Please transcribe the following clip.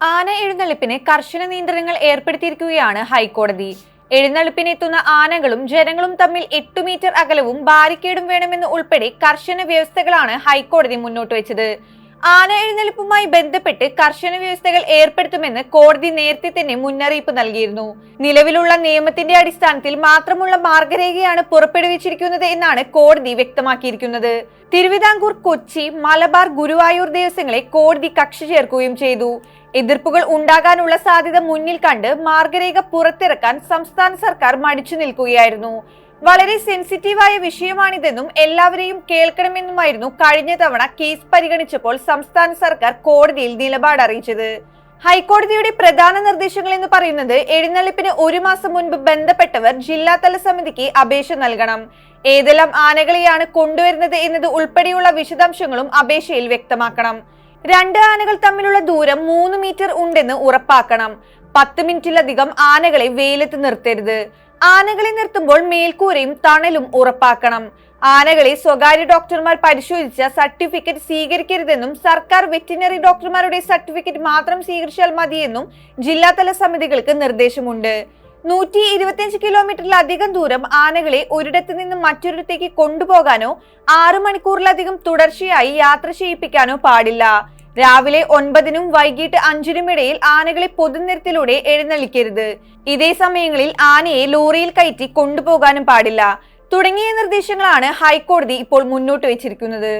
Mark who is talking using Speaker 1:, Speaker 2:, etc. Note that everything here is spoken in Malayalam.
Speaker 1: ആന എഴുന്നള്ളിപ്പിന് കർശന നിയന്ത്രണങ്ങൾ ഏർപ്പെടുത്തിയിരിക്കുകയാണ് ഹൈക്കോടതി. എഴുന്നള്ളിപ്പിനെത്തുന്ന ആനകളും ജനങ്ങളും തമ്മിൽ എട്ടു മീറ്റർ അകലവും ബാരിക്കേഡും വേണമെന്ന് ഉൾപ്പെടെ കർശന വ്യവസ്ഥകളാണ് ഹൈക്കോടതി മുന്നോട്ട് വെച്ചത്. ആന എഴുന്നള്ളിപ്പുമായി ബന്ധപ്പെട്ട് കർശന വ്യവസ്ഥകൾ ഏർപ്പെടുത്തുമെന്ന് കോടതി നേരത്തെ തന്നെ മുന്നറിയിപ്പ് നൽകിയിരുന്നു. നിലവിലുള്ള നിയമത്തിന്റെ അടിസ്ഥാനത്തിൽ മാത്രമുള്ള മാർഗരേഖയാണ് പുറപ്പെടുവിച്ചിരിക്കുന്നത് എന്നാണ് കോടതി വ്യക്തമാക്കിയിരിക്കുന്നത്. തിരുവിതാംകൂർ കൊച്ചി മലബാർ ഗുരുവായൂർ ദേവസ്വങ്ങളെ കോടതി കക്ഷി ചേർക്കുകയും ചെയ്തു. എതിർപ്പുകൾ ഉണ്ടാകാനുള്ള സാധ്യത മുന്നിൽ കണ്ട് മാർഗരേഖ പുറത്തിറക്കാൻ സംസ്ഥാന സർക്കാർ മടിച്ചു നിൽക്കുകയായിരുന്നു. വളരെ സെൻസിറ്റീവായ വിഷയമാണിതെന്നും എല്ലാവരെയും കേൾക്കണമെന്നുമായിരുന്നു കഴിഞ്ഞ തവണ കേസ് പരിഗണിച്ചപ്പോൾ സംസ്ഥാന സർക്കാർ കോടതിയിൽ നിലപാട് അറിയിച്ചത്. ഹൈക്കോടതിയുടെ പ്രധാന നിർദ്ദേശങ്ങൾ എന്ന് പറയുന്നത് എഴുന്നള്ളിപ്പിന് ഒരു മാസം മുൻപ് ബന്ധപ്പെട്ടവർ ജില്ലാതല സമിതിക്ക് അപേക്ഷ നൽകണം. ഏതെല്ലാം ആനകളെയാണ് കൊണ്ടുവരുന്നത് എന്നത് ഉൾപ്പെടെയുള്ള വിശദാംശങ്ങളും അപേക്ഷയിൽ വ്യക്തമാക്കണം. രണ്ട് ആനകൾ തമ്മിലുള്ള ദൂരം മൂന്ന് മീറ്റർ ഉണ്ടെന്ന് ഉറപ്പാക്കണം. പത്ത് മിനിറ്റിലധികം ആനകളെ വെയിലത്ത് നിർത്തരുത്. ആനകളെ നിർത്തുമ്പോൾ മേൽക്കൂരയും തണലും ഉറപ്പാക്കണം. ആനകളെ സ്വകാര്യ ഡോക്ടർമാർ പരിശോധിച്ച സർട്ടിഫിക്കറ്റ് സ്വീകരിക്കരുതെന്നും സർക്കാർ വെറ്റിനറി ഡോക്ടർമാരുടെ സർട്ടിഫിക്കറ്റ് മാത്രം സ്വീകരിച്ചാൽ മതിയെന്നും ജില്ലാതല സമിതികൾക്ക് നിർദ്ദേശമുണ്ട്. നൂറ്റി ഇരുപത്തിയഞ്ച് കിലോമീറ്ററിലധികം ദൂരം ആനകളെ ഒരിടത്ത് നിന്ന് മറ്റൊരിടത്തേക്ക് കൊണ്ടുപോകാനോ ആറു മണിക്കൂറിലധികം തുടർച്ചയായി യാത്ര ചെയ്യിപ്പിക്കാനോ പാടില്ല. രാവിലെ ഒൻപതിനും വൈകിട്ട് അഞ്ചിനും ഇടയിൽ ആനകളെ പൊതുനിരത്തിലൂടെ എഴുന്നള്ളിക്കരുത്. ഇതേ സമയങ്ങളിൽ ആനയെ ലോറിയിൽ കയറ്റി കൊണ്ടുപോകാനും പാടില്ല. തുടങ്ങിയ നിർദ്ദേശങ്ങളാണ് ഹൈക്കോടതി ഇപ്പോൾ മുന്നോട്ട് വെച്ചിരിക്കുന്നത്.